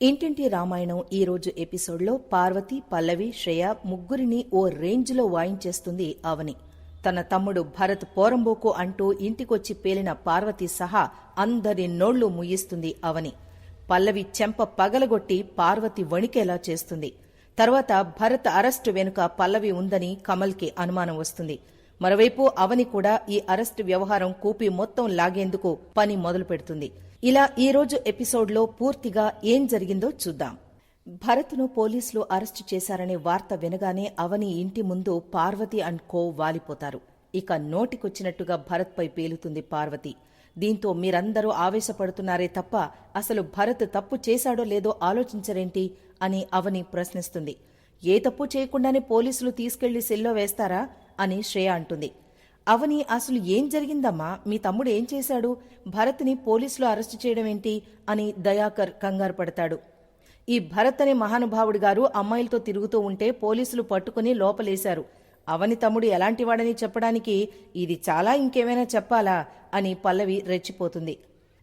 ఇంటింటి రామాయణం ఈ రోజు ఎపిసోడ్లో పార్వతి పల్లవి శ్రేయ ముగ్గురిని ఓ రేంజ్లో వాయించేస్తుంది అవని తన తమ్ముడు భరత్ పోరంబోకు అంటూ ఇంటికొచ్చి పేలిన పార్వతి సహా అందరి నోళ్ళు ముయ్యిస్తుంది అవని పల్లవి చెంప పగలగొట్టి పార్వతి వణికేలా చేస్తుంది. తర్వాత భరత్ అరెస్టు వెనుక పల్లవి ఉందని కమల్కి అనుమానం వస్తుంది. మరోవైపు అవని కూడా ఈ అరెస్టు వ్యవహారం కూపి మొత్తం లాగేందుకు పని మొదలు పెడుతుంది ఇలా ఈ రోజు ఎపిసోడ్లో పూర్తిగా ఏం జరిగిందో చూద్దాం. భరత్ను పోలీసులు అరెస్టు చేశారనే వార్త వినగానే అవని ఇంటి ముందు పార్వతి అండ్ కో వాలిపోతారు. ఇక నోటికొచ్చినట్టుగా భరత్పై పేలుతుంది పార్వతి. దీంతో మీరందరూ ఆవేశపడుతున్నారే తప్ప అసలు భరత్ తప్పు చేశాడో లేదో ఆలోచించరేంటి అని అవని ప్రశ్నిస్తుంది. ఏ తప్పు చేయకుండానే పోలీసులు తీసుకెళ్ళి సెల్లో వేస్తారా? అని శ్రేయ అంటుంది. అవని అసలు ఏం జరిగిందమ్మా? మీ తమ్ముడు ఏం చేశాడు? భరత్ని పోలీసులు అరెస్టు చేయడం ఏంటి అని దయాకర్ కంగారు పడతాడు. ఈ భరత్ అనే మహానుభావుడు గారు అమ్మాయిలతో తిరుగుతూ ఉంటే పోలీసులు పట్టుకుని లోపలేశారు. అవని తమ్ముడు ఎలాంటివాడని చెప్పడానికి ఇది చాలా ఇంకేమైనా చెప్పాలా? అని పల్లవి రెచ్చిపోతుంది.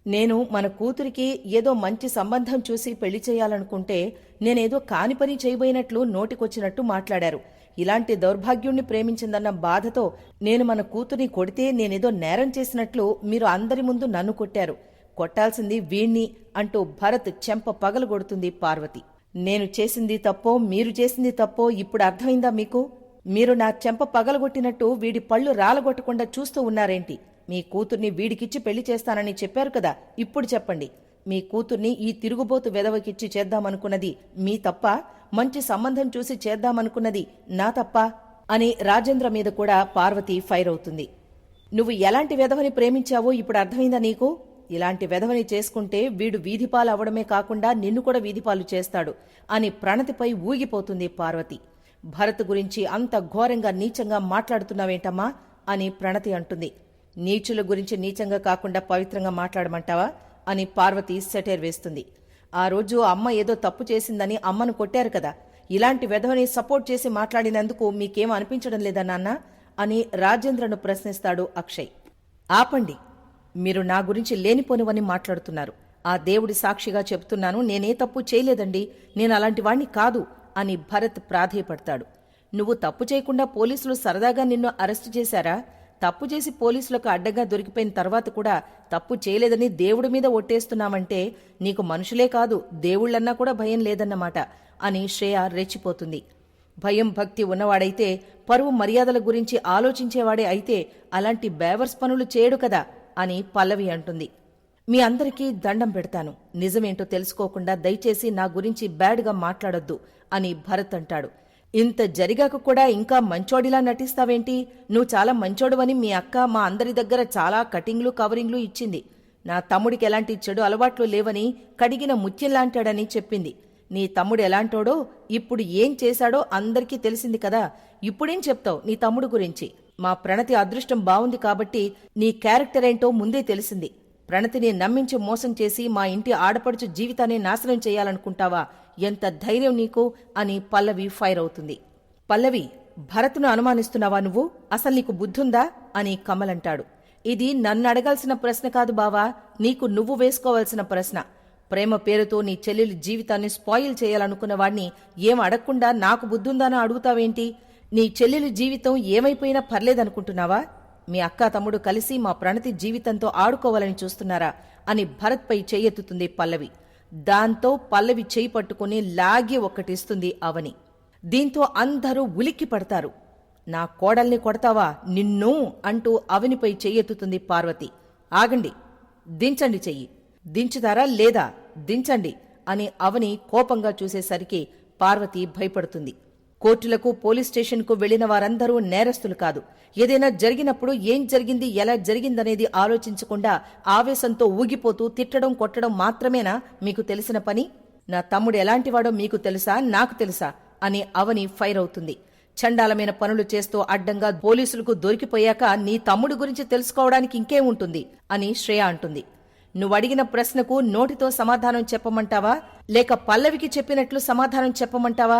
నేను మన కూతురికి ఏదో మంచి సంబంధం చూసి పెళ్ళి చేయాలనుకుంటే నేనేదో కాని పని చేయబోయినట్లు నోటికొచ్చినట్టు మాట్లాడారు. ఇలాంటి దౌర్భాగ్యుణ్ణి ప్రేమించిందన్న బాధతో నేను మన కూతుర్ని కొడితే నేనేదో నేరం చేసినట్లు మీరు అందరి ముందు నన్ను కొట్టారు. కొట్టాల్సింది వీణ్ణి అంటూ భరత్ చెంప పగలగొడుతుంది పార్వతి. నేను చేసింది తప్పో మీరు చేసింది తప్పో ఇప్పుడు అర్థమైందా మీకు? మీరు నా చెంప పగలగొట్టినట్టు వీడి పళ్ళు రాలగొట్టకుండా చూస్తూ ఉన్నారేంటి? మీ కూతుర్ని వీడికిచ్చి పెళ్ళి చేస్తానని చెప్పారు కదా ఇప్పుడు చెప్పండి. మీ కూతుర్ని ఈ తిరుగుబోతు వెదవకిచ్చి చేద్దామనుకున్నది మీ తప్ప మంచి సంబంధం చూసి చేద్దామనుకున్నది నా తప్ప అని రాజేంద్ర మీద కూడా పార్వతి ఫైర్ అవుతుంది. నువ్వు ఎలాంటి వెధవని ప్రేమించావో ఇప్పుడు అర్థమైందా నీకు? ఇలాంటి వెధవని చేసుకుంటే వీడు వీధిపాలు అవడమే కాకుండా నిన్ను కూడా వీధిపాలు చేస్తాడు అని ప్రణతిపై ఊగిపోతుంది పార్వతి. భరత్ గురించి అంత ఘోరంగా నీచంగా మాట్లాడుతున్నావేంటమ్మా అని ప్రణతి అంటుంది. నీచుల గురించి నీచంగా కాకుండా పవిత్రంగా మాట్లాడమంటావా? అని పార్వతి సెటేర్ వేస్తుంది. ఆ రోజు అమ్మ ఏదో తప్పు చేసిందని అమ్మను కొట్టారు కదా. ఇలాంటి వెధవని సపోర్ట్ చేసి మాట్లాడినందుకు మీకేం అనిపించడం లేదా నాన్న? అని రాజేంద్రను ప్రశ్నిస్తాడు అక్షయ్. ఆపండి. మీరు నా గురించి లేనిపోనివని మాట్లాడుతున్నారు. ఆ దేవుడి సాక్షిగా చెప్తున్నాను. నేనే తప్పు చేయలేదండి. నేను అలాంటి వాణ్ణి కాదు అని భరత్ ప్రాధేయపడతాడు. నువ్వు తప్పు చేయకుండా పోలీసులు సరదాగా నిన్ను అరెస్టు చేశారా? తప్పు చేసి పోలీసులకు అడ్డగా దొరికిపోయిన తర్వాత కూడా తప్పు చేయలేదని దేవుడి మీద ఒట్టేస్తున్నామంటే నీకు మనుషులే కాదు దేవుళ్ళన్నా కూడా భయం లేదన్నమాట అని శ్రేయ రెచ్చిపోతుంది. భయం భక్తి ఉన్నవాడైతే పరువు మర్యాదల గురించి ఆలోచించేవాడే అయితే అలాంటి బేవర్స్ పనులు చేయడు కదా అని పల్లవి అంటుంది. మీ అందరికీ దండం పెడతాను. నిజమేంటో తెలుసుకోకుండా దయచేసి నా గురించి బ్యాడ్గా మాట్లాడొద్దు అని భరత్ అంటాడు. ఇంత జరిగాక కూడా ఇంకా మంచోడిలా నటిస్తావేంటి? నువ్వు చాలా మంచోడువని మీ అక్క మా అందరి దగ్గర చాలా కటింగ్లు కవరింగ్లు ఇచ్చింది. నా తమ్ముడికి ఎలాంటి చెడు అలవాట్లు లేవని కడిగిన ముత్యంలాంటాడని చెప్పింది. నీ తమ్ముడు ఎలాంటోడో ఇప్పుడు ఏం చేశాడో అందరికీ తెలిసింది కదా. ఇప్పుడేం చెప్తావు నీ తమ్ముడు గురించి? మా ప్రణతి అదృష్టం బావుంది కాబట్టి నీ క్యారెక్టర్ ఏంటో ముందే తెలిసింది. ప్రణతిని నమ్మించి మోసం చేసి మా ఇంటి ఆడపడుచు జీవితాన్ని నాశనం చేయాలనుకుంటావా? ఎంత ధైర్యం నీకు అని పల్లవి ఫైర్ అవుతుంది. పల్లవి భరత్ను అనుమానిస్తున్నావా నువ్వు? అసలు నీకు బుద్ధుందా? అని కమల్ అంటాడు ఇది నన్ను అడగాల్సిన ప్రశ్న కాదు బావా నీకు నువ్వు వేసుకోవాల్సిన ప్రశ్న. ప్రేమ పేరుతో నీ చెల్లెలి జీవితాన్ని స్పాయిల్ చేయాలనుకున్న వాణ్ణి ఏం అడగకుండా నాకు బుద్ధుందానో అడుగుతావేంటి? నీ చెల్లెలి జీవితం ఏమైపోయినా పర్లేదనుకుంటున్నావా? మీ అక్క తమ్ముడు కలిసి మా ప్రణతి జీవితంతో ఆడుకోవాలని చూస్తున్నారా? అని భరత్పై చెయ్యెత్తుతుంది పల్లవి. దాంతో పల్లవి చేయి పట్టుకుని లాగి ఒక్కటిస్తుంది అవని. దీంతో అందరూ ఉలిక్కి పడతారు. నా కోడల్ని కొడతావా నిన్ను అంటూ అవనిపై చెయ్యెత్తుతుంది పార్వతి. ఆగండి దించండి చెయ్యి. దించుతారా లేదా? దించండి అని అవని కోపంగా చూసేసరికి పార్వతి భయపడుతుంది. కోర్టులకు పోలీస్ స్టేషన్కు వెళ్ళిన వారందరూ నేరస్తులు కాదు. ఏదైనా జరిగినప్పుడు ఏం జరిగింది ఎలా జరిగిందనేది ఆలోచించకుండా ఆవేశంతో ఊగిపోతూ తిట్టడం కొట్టడం మాత్రమేనా మీకు తెలిసిన పని? నా తమ్ముడు ఎలాంటివాడో మీకు తెలుసా నాకు తెలుసా అని అవని ఫైర్ అవుతుంది. చండాలమైన పనులు చేస్తూ అడ్డంగా పోలీసులకు దొరికిపోయాక నీ తమ్ముడు గురించి తెలుసుకోవడానికి ఇంకేముంటుంది అని శ్రేయ అంటుంది. నువ్వడిగిన ప్రశ్నకు నోటితో సమాధానం చెప్పమంటావా? లేక పల్లవికి చెప్పినట్లు సమాధానం చెప్పమంటావా?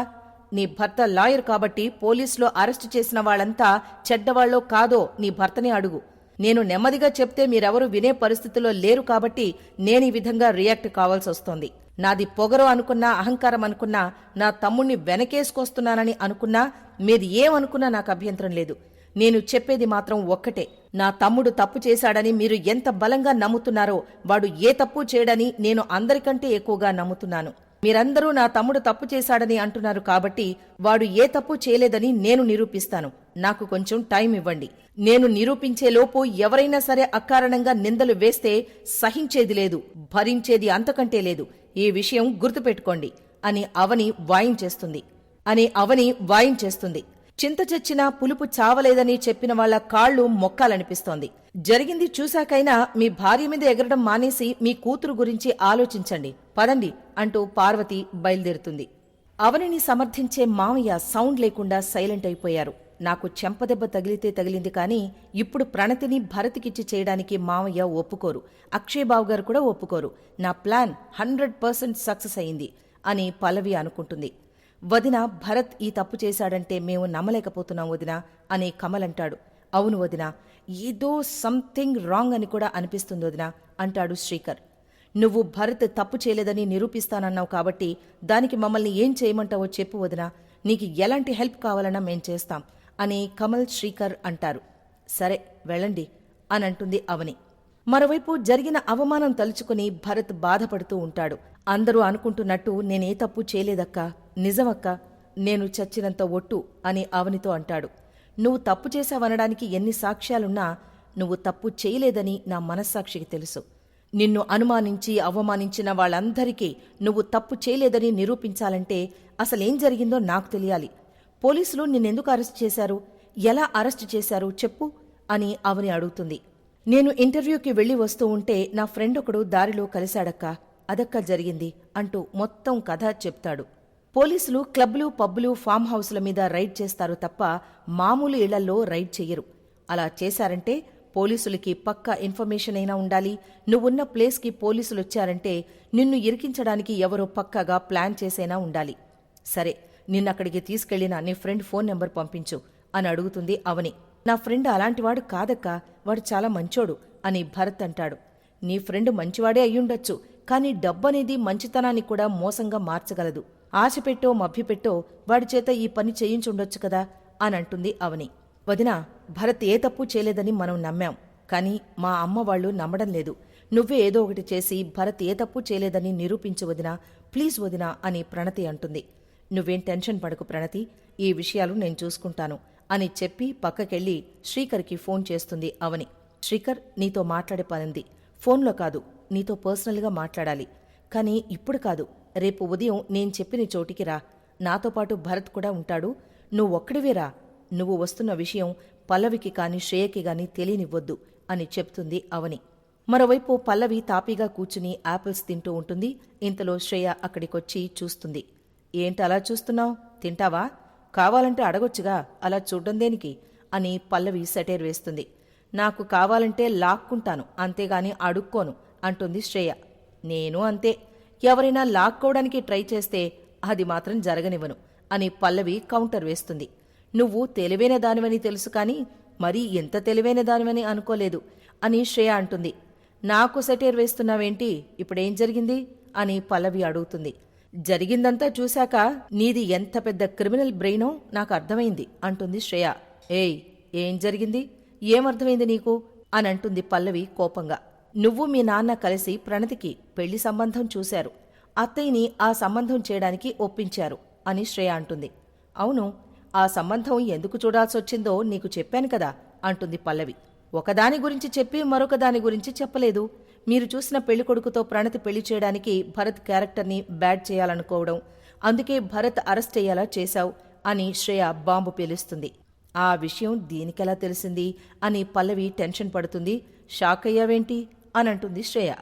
నీ భర్త లాయర్ కాబట్టి పోలీసులో అరెస్టు చేసిన వాళ్ళంతా చెడ్డవాళ్ళో కాదో నీ భర్తని అడుగు. నేను నెమ్మదిగా చెప్తే మీరెవరూ వినే పరిస్థితిలో లేరు కాబట్టి నేను ఈ విధంగా రియాక్ట్ కావాల్సి వస్తోంది. నాది పొగరు అనుకున్నా అహంకారం అనుకున్నా నా తమ్ముణ్ణి వెనకేసుకొస్తున్నానని అనుకున్నా మీది ఏమనుకున్నా నాకు అభ్యంతరం లేదు. నేను చెప్పేది మాత్రం ఒక్కటే. నా తమ్ముడు తప్పు చేశాడని మీరు ఎంత బలంగా నమ్ముతున్నారో వాడు ఏ తప్పు చేయడని నేను అందరికంటే ఎక్కువగా నమ్ముతున్నాను. మీరందరూ నా తమ్ముడు తప్పు చేశాడని అంటున్నారు కాబట్టి వాడు ఏ తప్పు చేయలేదని నేను నిరూపిస్తాను. నాకు కొంచెం టైం ఇవ్వండి. నేను నిరూపించేలోపు ఎవరైనా సరే అకారణంగా నిందలు వేస్తే సహించేది లేదు భరించేది అంతకంటే లేదు. ఈ విషయం గుర్తుపెట్టుకోండి. అని అవని వాయించేస్తుంది అని అవని వాయించేస్తుంది చింత చచ్చినా పులుపు చావలేదని చెప్పిన వాళ్ళ కాళ్ళు మొక్కాలనిపిస్తోంది. జరిగింది చూశాకైనా మీ భార్య మీద ఎగరడం మానేసి మీ కూతురు గురించి ఆలోచించండి. పదండి అంటూ పార్వతి బయలుదేరుతుంది. అవనిని సమర్థించే మామయ్య సౌండ్ లేకుండా సైలెంట్ అయిపోయారు. నాకు చెంపదెబ్బ తగిలితే తగిలింది కానీ ఇప్పుడు ప్రణతిని భరతికిచ్చి చేయడానికి మామయ్య ఒప్పుకోరు. అక్షయ్ గారు కూడా ఒప్పుకోరు. నా ప్లాన్ హండ్రెడ్ పర్సెంట్ సక్సెస్ అయింది అని పల్లవి అనుకుంటుంది. వదిన భరత్ ఈ తప్పు చేశాడంటే మేము నమ్మలేకపోతున్నాం వదిన అని కమల్ అంటాడు అవును వదిన ఏదో సంథింగ్ రాంగ్ అని కూడా అనిపిస్తుంది వదిన అంటాడు శ్రీకర్. నువ్వు భరత్ తప్పు చేయలేదని నిరూపిస్తానన్నావు కాబట్టి దానికి మమ్మల్ని ఏం చేయమంటావో చెప్పు వదినా నీకు ఎలాంటి హెల్ప్ కావాలన్నా మేం చేస్తాం అని కమల్ శ్రీకర్ అంటారు. సరే వెళ్ళండి అని అంటుంది అవని. మరోవైపు జరిగిన అవమానం తలుచుకుని భరత్ బాధపడుతూ ఉంటాడు. అందరూ అనుకుంటున్నట్టు నేనే తప్పు చేయలేదక్కా నిజమక్క నేను చచ్చినంత ఒట్టు అని అవనితో అంటాడు. నువ్వు తప్పు చేశావనడానికి ఎన్ని సాక్ష్యాలున్నా నువ్వు తప్పు చేయలేదని నా మనస్సాక్షికి తెలుసు. నిన్ను అనుమానించి అవమానించిన వాళ్ళందరికీ నువ్వు తప్పు చేయలేదని నిరూపించాలంటే అసలేం జరిగిందో నాకు తెలియాలి. పోలీసులు నిన్నెందుకు అరెస్ట్ చేశారు? ఎలా అరెస్ట్ చేశారు? చెప్పు అని అవని అడుగుతుంది. నేను ఇంటర్వ్యూకి వెళ్ళి వస్తూ ఉంటే నా ఫ్రెండ్ ఒకడు దారిలో కలిశాడక్కా. అదక్క జరిగింది? అంటూ మొత్తం కథ చెప్తాడు. పోలీసులు క్లబ్లు పబ్బులు ఫామ్ హౌస్ల మీద రైడ్ చేస్తారు తప్ప మామూలు ఇళ్ళలో రైడ్ చెయ్యరు. అలా చేశారంటే పోలీసులకి పక్కా ఇన్ఫర్మేషన్ అయినా ఉండాలి. నువ్వున్న ప్లేస్కి పోలీసులు వచ్చారంటే నిన్ను ఇరికించడానికి ఎవరో పక్కాగా ప్లాన్ చేసైనా ఉండాలి. సరే నిన్నక్కడికి తీసుకెళ్ళిన నీ ఫ్రెండ్ ఫోన్ నెంబర్ పంపించు అని అడుగుతుంది అవని. నా ఫ్రెండ్ అలాంటివాడు కాదక్కా వాడు చాలా మంచోడు అని భరత్ అంటాడు. నీ ఫ్రెండ్ మంచివాడే అయ్యుండొచ్చు కానీ డబ్బనేది మంచితనాన్ని కూడా మోసంగా మార్చగలదు. ఆశపెట్టో మభ్యపెట్టో వాడి చేత ఈ పని చేయించుండొచ్చు కదా అని అంటుంది అవని. వదినా భరత్ ఏ తప్పు చేయలేదని మనం నమ్మాం కానీ మా అమ్మ వాళ్ళు నమ్మడం లేదు. నువ్వే ఏదో ఒకటి చేసి భరత్ ఏ తప్పు చేయలేదని నిరూపించు వదినా ప్లీజ్ వదినా అని ప్రణతి అంటుంది. నువ్వేం టెన్షన్ పడకు ప్రణతి ఈ విషయాలు నేను చూసుకుంటాను అని చెప్పి పక్కకెళ్ళి శ్రీకర్కి ఫోన్ చేస్తుంది అవని. శ్రీకర్ నీతో మాట్లాడే పనింది. ఫోన్లో కాదు నీతో పర్సనల్గా మాట్లాడాలి. కానీ ఇప్పుడు కాదు రేపు ఉదయం నేను చెప్పిన చోటికి రా. నాతో పాటు భరత్ కూడా ఉంటాడు. నువ్వు ఒక్కడివే రా. నువ్వు వస్తున్న విషయం పల్లవికి కాని శ్రేయకి గాని తెలియనివ్వద్దు అని చెప్తుంది అవని. మరోవైపు పల్లవి తాపీగా కూర్చుని యాపిల్స్ తింటూ ఉంటుంది. ఇంతలో శ్రేయ అక్కడికొచ్చి చూస్తుంది. ఏంటి అలా చూస్తున్నావు? తింటావా? కావాలంటే అడగొచ్చుగా. అలా చూడ్డం దేనికి? అని పల్లవి సెటైర్ వేస్తుంది. నాకు కావాలంటే లాక్కుంటాను. అంతేగాని అడుక్కోను అంటుంది శ్రేయ. నేను అంతే. ఎవరైనా లాక్కోవడానికి ట్రై చేస్తే అది మాత్రం జరగనివ్వను అని పల్లవి కౌంటర్ వేస్తుంది. నువ్వు తెలివైన దానివని తెలుసు కానీ మరీ ఎంత తెలివైన దానివని అనుకోలేదు అని శ్రేయ అంటుంది. నాకు సెటైర్ వేస్తున్నావేంటి? ఇప్పుడేం జరిగింది? అని పల్లవి అడుగుతుంది. జరిగిందంతా చూశాక నీది ఎంత పెద్ద క్రిమినల్ బ్రెయినో నాకు అర్థమైంది అంటుంది శ్రేయ. ఏయ్ ఏం జరిగింది? ఏమర్థమైంది నీకు? అని అంటుంది పల్లవి కోపంగా. నువ్వు మీ నాన్న కలిసి ప్రణతికి పెళ్ళి సంబంధం చూశారు. అత్తయ్యని ఆ సంబంధం చేయడానికి ఒప్పించారు అని శ్రేయ అంటుంది. అవును ఆ సంబంధం ఎందుకు చూడాల్సొచ్చిందో నీకు చెప్పాను కదా అంటుంది పల్లవి. ఒకదాని గురించి చెప్పి మరొక దాని గురించి చెప్పలేదు. మీరు చూసిన పెళ్ళికొడుకుతో ప్రణతి పెళ్ళి చేయడానికి భరత్ క్యారెక్టర్ని బ్యాడ్ చేయాలనుకోవడం అందుకే భరత్ అరెస్ట్ అయ్యేలా చేశావు అని శ్రేయ బాంబు పేలుస్తుంది. ఆ విషయం దీనికెలా తెలిసింది అని పల్లవి టెన్షన్ పడుతుంది. షాక్ అయ్యావేంటి? అని అంటుంది శ్రేయ.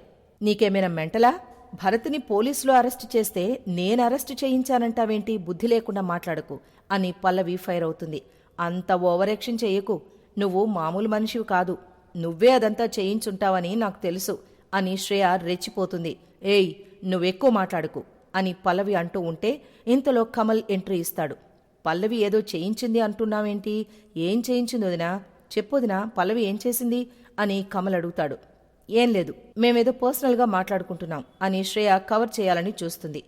నీకేమైనా మెంటలా? భరత్ని పోలీసులు అరెస్ట్ చేస్తే నేను అరెస్ట్ చేయించానంటావేంటి? బుద్ధి లేకుండా మాట్లాడకు అని పల్లవి ఫైర్ అవుతుంది. అంత ఓవరాక్షన్ చేయకు. నువ్వు మామూలు మనిషివి కాదు. నువ్వే అదంతా చేయించుంటావని నాకు తెలుసు అని శ్రేయ రెచ్చిపోతుంది. ఏయ్ నువ్వెక్కువ మాట్లాడుకు అని పల్లవి అంటూ ఉంటే ఇంతలో కమల్ ఎంట్రీ ఇస్తాడు. పల్లవి ఏదో చేయించింది అంటున్నావేంటి? ఏం చేయించింది వదినా? చెప్పొదినా పల్లవి ఏం చేసింది? అని కమల్ అడుగుతాడు. ఏం లేదు మేమేదో పర్సనల్గా మాట్లాడుకుంటున్నాం అని శ్రేయ కవర్ చేయాలని చూస్తుంది.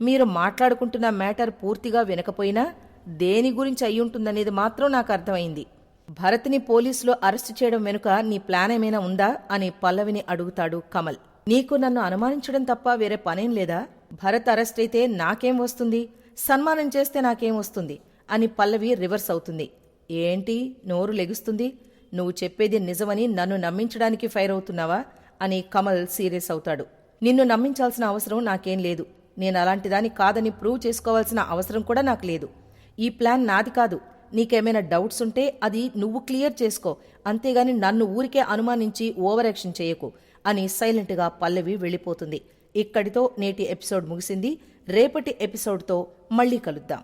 మీరు మాట్లాడుకుంటున్న మ్యాటర్ పూర్తిగా వినకపోయినా దేని గురించి అయ్యుంటుందనేది మాత్రం నాకు అర్థమైంది. భరత్ని పోలీసులో అరెస్టు చేయడం వెనుక నీ ప్లాన్ ఏమైనా ఉందా అని పల్లవిని అడుగుతాడు కమల్. నీకు నన్ను అనుమానించడం తప్ప వేరే పనేం లేదా? భరత్ అరెస్ట్ అయితే నాకేం వస్తుంది? సన్మానం చేస్తే నాకేం వస్తుంది? అని పల్లవి రివర్స్ అవుతుంది. ఏంటి? నోరు లెగుస్తుంది? నువ్వు చెప్పేది నిజమని నన్ను నమ్మించడానికి ఫైర్ అవుతున్నావా? అని కమల్ సీరియస్ అవుతాడు. నిన్ను నమ్మించాల్సిన అవసరం నాకేం లేదు. నేను అలాంటిదాన్ని కాదని ప్రూవ్ చేసుకోవాల్సిన అవసరం కూడా నాకు లేదు. ఈ ప్లాన్ నాది కాదు. నీకేమైనా డౌట్స్ ఉంటే అది నువ్వు క్లియర్ చేసుకో. అంతేగాని నన్ను ఊరికే అనుమానించి ఓవర్ యాక్షన్ చేయకు అని సైలెంట్గా పల్లవి వెళ్ళిపోతుంది. ఇక్కడితో నేటి ఎపిసోడ్ ముగిసింది. రేపటి ఎపిసోడ్తో మళ్ళీ కలుద్దాం.